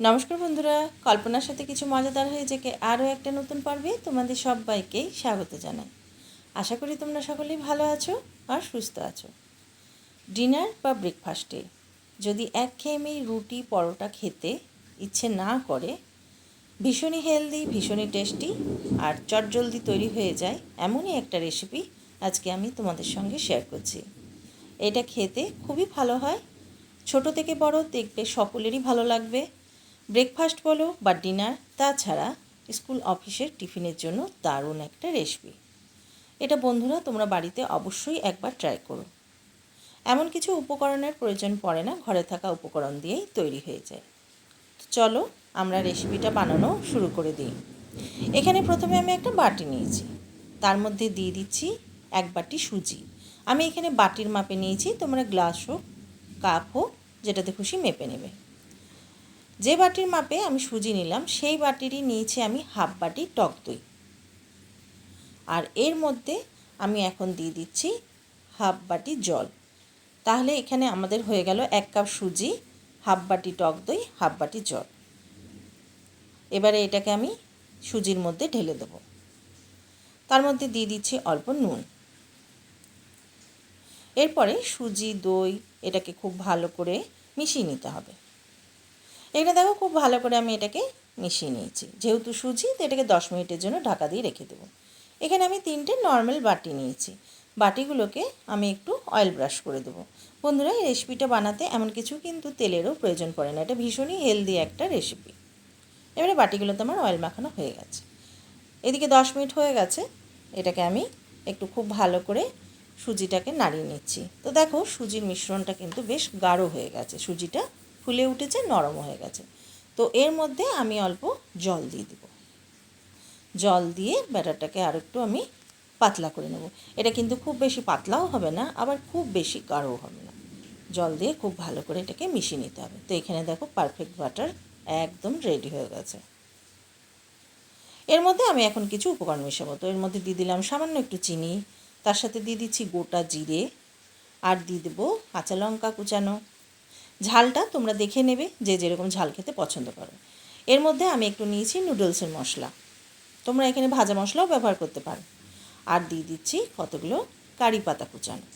নমস্কার বন্ধুরা, কল্পনার সাথে কিছু মজাদার হয়ে যে আরও একটা নতুন পর্বে তোমাদের সবাইকেই স্বাগত জানাই। আশা করি তোমরা সকলেই ভালো আছো আর সুস্থ আছো। ডিনার বা ব্রেকফাস্টে যদি এক একঘেয়েমি রুটি পরোটা খেতে ইচ্ছে না করে, ভীষণই হেলদি ভীষণই টেস্টি আর চটজলদি তৈরি হয়ে যায় এমনই একটা রেসিপি আজকে আমি তোমাদের সঙ্গে শেয়ার করছি। এটা খেতে খুবই ভালো হয়, ছোট থেকে বড় দেখবে সকলেরই ভালো লাগবে ব্রেকফাস্ট বলো বা ডিনার, তাছাড়া স্কুল অফিসের টিফিনের জন্য দারুণ একটা রেসিপি। এটা বন্ধুরা তোমরা বাড়িতে অবশ্যই একবার ট্রাই করো। এমন কিছু উপকরণের প্রয়োজন পড়ে না, ঘরে থাকা উপকরণ দিয়েই তৈরি হয়ে যায়। চলো আমরা রেসিপিটা বানানো শুরু করে দিই। এখানে প্রথমে আমি একটা বাটি নিয়েছি। তার মধ্যে দিয়ে দিচ্ছি এক বাটি সুজি। আমি এখানে বাটির মাপে নিয়েছি, তোমরা গ্লাস হোক, কাপ হোক, যেটাতে খুশি মেপে নেবে। যে বাটির মাপে আমি সুজি নিলাম, সেই বাটিরই নিয়েছি আমি হাফ বাটি টক দই। আর এর মধ্যে আমি এখন দিয়ে দিচ্ছি হাফ বাটি জল। তাহলে এখানে আমাদের হয়ে গেল এক কাপ সুজি, হাফ বাটি টক দই, হাফ বাটি জল। এবারে এটাকে আমি সুজির মধ্যে ঢেলে দেব। তার মধ্যে দিয়ে দিচ্ছি অল্প নুন। এরপরে সুজি, দই এটাকে খুব ভালো করে মিশিয়ে নিতে হবে। এটা দেখো খুব ভালো করে আমি এটাকে মিশিয়ে নিয়েছি। যেহেতু সুজি, তো এটাকে দশ মিনিটের জন্য ঢাকা দিয়ে রেখে দেবো। এখানে আমি তিনটে নর্মাল বাটি নিয়েছি। বাটিগুলোকে আমি একটু অয়েল ব্রাশ করে দেবো। বন্ধুরা, এই রেসিপিটা বানাতে এমন কিছু কিন্তু তেলেরও প্রয়োজন পড়ে না। এটা ভীষণই হেলদি একটা রেসিপি এবারে বাটিগুলোতে আমার অয়েল মাখানো হয়ে গেছে। এদিকে দশ মিনিট হয়ে গেছে। এটাকে আমি একটু খুব ভালো করে সুজিটাকে নাড়িয়ে নিচ্ছি। তো দেখো, সুজির মিশ্রণটা কিন্তু বেশ গাঢ় হয়ে গেছে। সুজিটা ফুলে উঠেছে, নরম হয়ে গেছে। তো এর মধ্যে আমি অল্প জল দিয়ে দেব। জল দিয়ে ব্যাটারটাকে আর একটু আমি পাতলা করে নেব। এটা কিন্তু খুব বেশি পাতলাও হবে না, আবার খুব বেশি গাঢ়ও হবে না। জল দিয়ে খুব ভালো করে এটাকে মিশিয়ে নিতে হবে। তো এখানে দেখো পারফেক্ট বাটার একদম রেডি হয়ে গেছে। এর মধ্যে আমি এখন কিছু উপকরণ মেশাবো। তো এর মধ্যে দিয়ে দিলাম সামান্য একটু চিনি, তার সাথে দিয়ে দিচ্ছি গোটা জিরে, আর দিয়ে দেবো কাঁচা লঙ্কা কুচানো। ঝালটা তোমরা দেখে নেবে যে যেরকম ঝাল খেতে পছন্দ করো। এর মধ্যে আমি একটু নিয়েছি নুডলসের মশলা। তোমরা এখানে ভাজা মশলাও ব্যবহার করতে পারো। আর দিয়ে দিচ্ছি কতগুলো কারি পাতা কুচানো।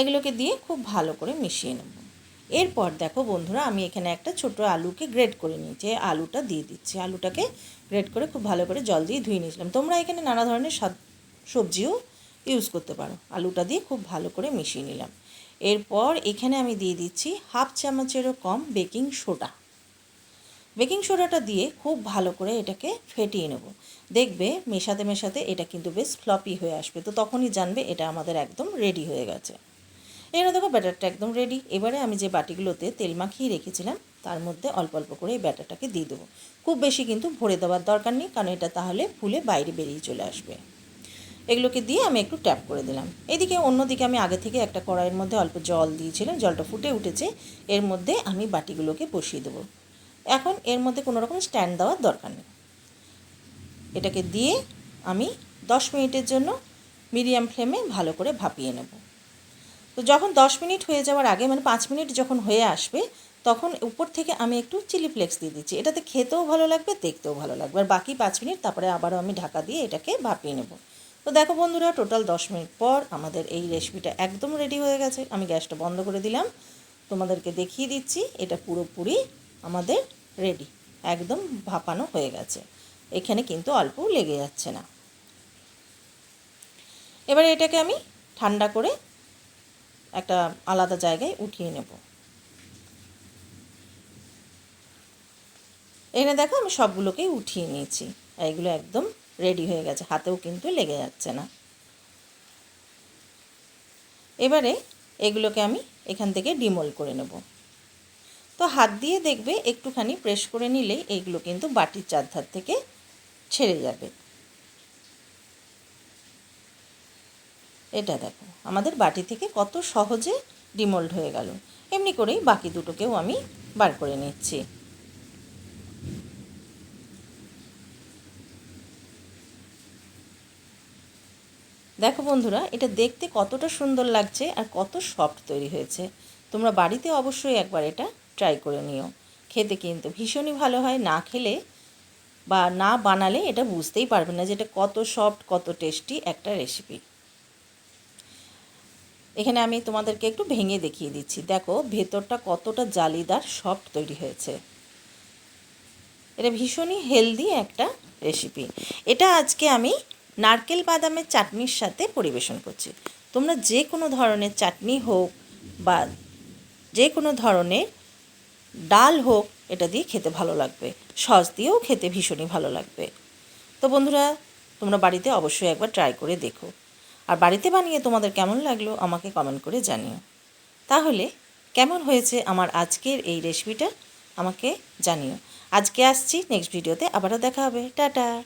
এগুলোকে দিয়ে খুব ভালো করে মিশিয়ে নেব। এরপর দেখো বন্ধুরা, আমি এখানে একটা ছোট আলুকে গ্রেড করে নিয়েছি। আলুটা দিয়ে দিচ্ছি। আলুটাকে গ্রেড করে খুব ভালো করে জল দিয়ে ধুয়ে নিয়েছিলাম। তোমরা এখানে নানা ধরনের সবজিও ইউজ করতে পারো। আলুটা দিয়ে খুব ভালো করে মিশিয়ে নিলাম। এরপর এখানে আমি দিয়ে দিচ্ছি হাফ চামচেরও কম বেকিং সোডা। বেকিং সোডাটা দিয়ে খুব ভালো করে এটাকে ফেটিয়ে নেব। দেখবে মেশাতে মেশাতে এটা কিন্তু বেশ ফ্লপি হয়ে আসবে। তো তখনই জানবে এটা আমাদের একদম রেডি হয়ে গেছে। এখানে দেখো ব্যাটারটা একদম রেডি। এবারে আমি যে বাটিগুলোতে তেল মাখিয়ে রেখেছিলাম, তার মধ্যে অল্প অল্প করে এই ব্যাটারটাকে দিয়ে দেবো। খুব বেশি কিন্তু ভরে দেওয়ার দরকার নেই, কারণ এটা তাহলে ফুলে বাইরে বেরিয়ে চলে আসবে। এগুলোকে দিয়ে আমি একটু ট্যাপ করে দিলাম। এদিকে অন্যদিকে আমি আগে থেকে একটা কড়াইয়ের মধ্যে অল্প জল দিয়েছিলাম, জলটা ফুটে উঠেছে। এর মধ্যে আমি বাটিগুলোকে বসিয়ে দেবো। এখন এর মধ্যে কোনো রকম স্ট্যান্ড দেওয়ার দরকার নেই। এটাকে দিয়ে আমি দশ মিনিটের জন্য মিডিয়াম ফ্লেমে ভালো করে ভাপিয়ে নেব। তো যখন দশ মিনিট হয়ে যাওয়ার আগে মানে পাঁচ মিনিট যখন হয়ে আসবে, তখন উপর থেকে আমি একটু চিলি ফ্লেক্স দিয়ে দিচ্ছি। এটাতে খেতেও ভালো লাগবে, দেখতেও ভালো লাগবে। আর বাকি পাঁচ মিনিট তারপরে আবারও আমি ঢাকা দিয়ে এটাকে ভাপিয়ে নেব। তো দেখো বন্ধুরা টোটাল দশ মিনিট পর আমাদের এই রেসিপিটা একদম রেডি হয়ে গেছে। আমি গ্যাসটা বন্ধ করে দিলাম। তোমাদেরকে দেখিয়ে দিচ্ছি, এটা পুরোপুরি আমাদের রেডি একদম ভাপানো হয়ে গেছে। এখানে কিন্তু অল্প লেগে যাচ্ছে না। এবারে এটাকে আমি ঠান্ডা করে একটা আলাদা জায়গায় উঠিয়ে নেব। এখানে দেখো আমি সবগুলোকেই উঠিয়ে নিয়েছি। এইগুলো একদম রেডি হয়ে গেছে, হাতেও কিন্তু লেগে যাচ্ছে না। এবারে এগুলোকে আমি এখান থেকে ডিমোল করে নেব। তো হাত দিয়ে দেখবে, একটুখানি প্রেস করে নিলেই এইগুলো কিন্তু বাটির চারধার থেকে ছেড়ে যাবে। এটা দেখো, আমাদের বাটি থেকে কত সহজে ডিমোল্ড হয়ে গেল। এমনি করেই বাকি দুটোকেও আমি বার করে নিচ্ছি। দেখো বন্ধুরা, এটা দেখতে কতটা সুন্দর লাগছে আর কত সফট তৈরি হয়েছে। তোমরা বাড়িতে অবশ্যই একবার এটা ট্রাই করে নিও। খেতে কিন্তু ভীষণই ভালো হয়, না খেলে বা না বানালে এটা বুঝতেই পারবে না যে এটা কত সফট, কত টেস্টি একটা রেসিপি এখানে আমি তোমাদেরকে একটু ভেঙে দেখিয়ে দিচ্ছি। দেখো, ভেতরটা কতটা জালিদার, সফট তৈরি হয়েছে। এটা ভীষণই হেলদি একটা রেসিপি এটা আজকে আমি নারকেল বাদামের চাটনির সাথে পরিবেশন করছি। তোমরা যে কোনো ধরনের চাটনি হোক বা যে কোনো ধরনের ডাল হোক, এটা দিয়ে খেতে ভালো লাগবে। সস দিয়েও খেতে ভীষণই ভালো লাগবে। তো বন্ধুরা, তোমরা বাড়িতে অবশ্যই একবার ট্রাই করে দেখো। আর বাড়িতে বানিয়ে তোমাদের কেমন লাগল, আমাকে কমেন্ট করে জানিও। তাহলে, কেমন হয়েছে আমার আজকের এই রেসিপিটা আমাকে জানিও। আজকে আসছি নেক্সট ভিডিওতে আবারও দেখা হবে। টাটা!